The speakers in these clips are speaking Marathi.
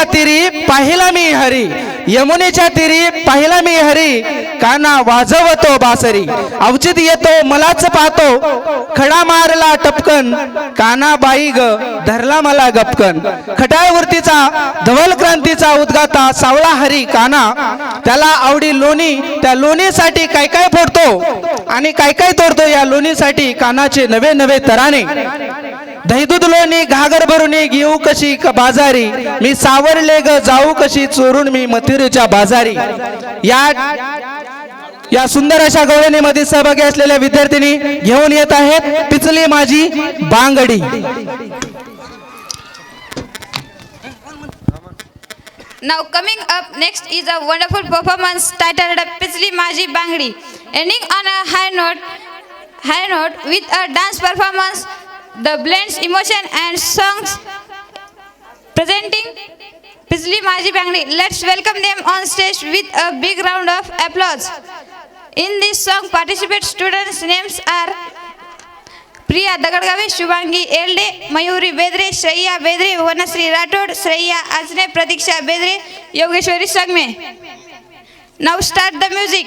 यमुनेच्या तीरी पाहिला मी हरी. यमुनेच्या तिरी पाहिला मी हरी. काना वाजवतो बासरी. अवचित येतो मलाच पाहतो. खडा मारला टपकन. काना बाई ग धरला मला गपकन. खटाळवरतीचा धवल क्रांतीचा उद्गाता सावळा हरी काना. त्याला आवडी लोणी त्या लोणीसाठी काय काय फोडतो? आणि काय काय तोडतो या लोणीसाठी कानाचे नवे नवे तराने? दहीदूध लोणी घागर भरून घेऊ कशी क बाजारी मी सावरले ग जाऊ कशी चोरून मी मथुरेच्या बाजारी या या सुंदर अशा गवळणीमध्ये सहभागी असलेल्या विद्यार्थिनी घेऊन येत आहेत पिचली माझी बांगडी Now coming up next is a wonderful performance titled Pichli Maji Bangri, Ending on a high note, high note with a dance performance, the blends emotion and songs presenting Pichli Maji Bangdi. Let's welcome them on stage with a big round of applause. In this song, participate students' names are Priya दगडगावे Shubhangi एल्डे Mayuri Bedre Shreya Bedre Vanashree Rathod Shreya आजने प्रतीक्षा बेदरे योगेश्वरी संगमे नाव स्टार्ट द म्युझिक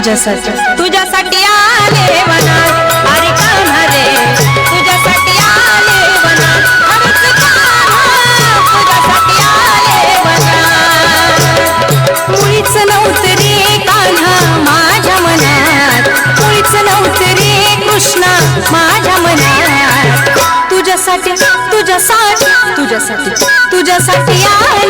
तुझ्यासाठी. तुझ्यासाठी आले वनात. अरे कान्हा रे तुझ्यासाठी आले वनात. अरेच कान्हा तुझ्यासाठी आले वनात. मुळीच नव्हतं रे कान्हा माझ्या मनात. मुळीच नव्हतं रे कृष्णा माझ्या मनात. तुझ्यासाठी तुझ्यासाठी तुझ्यासाठी तुझ्यासाठी आले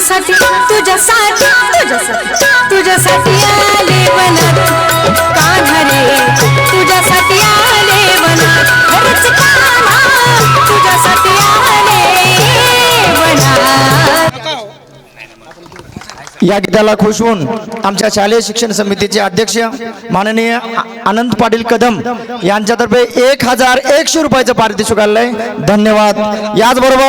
तुझ्यासाठी तुझ्यासाठी तुझ्यासाठी तुझ्यासाठी आले वनात. कान्हा रे तुझ्यासाठी आले वनात. खरंच कान्हा तुझ्यासाठी आले या गीताला खुश होऊन आमच्या शालेय शिक्षण समितीचे अध्यक्ष माननीय आनंद पाटील कदम यांच्यातर्फे एक हजार एकशे रुपयाचं पारितोषिक आलंय. धन्यवाद. याचबरोबर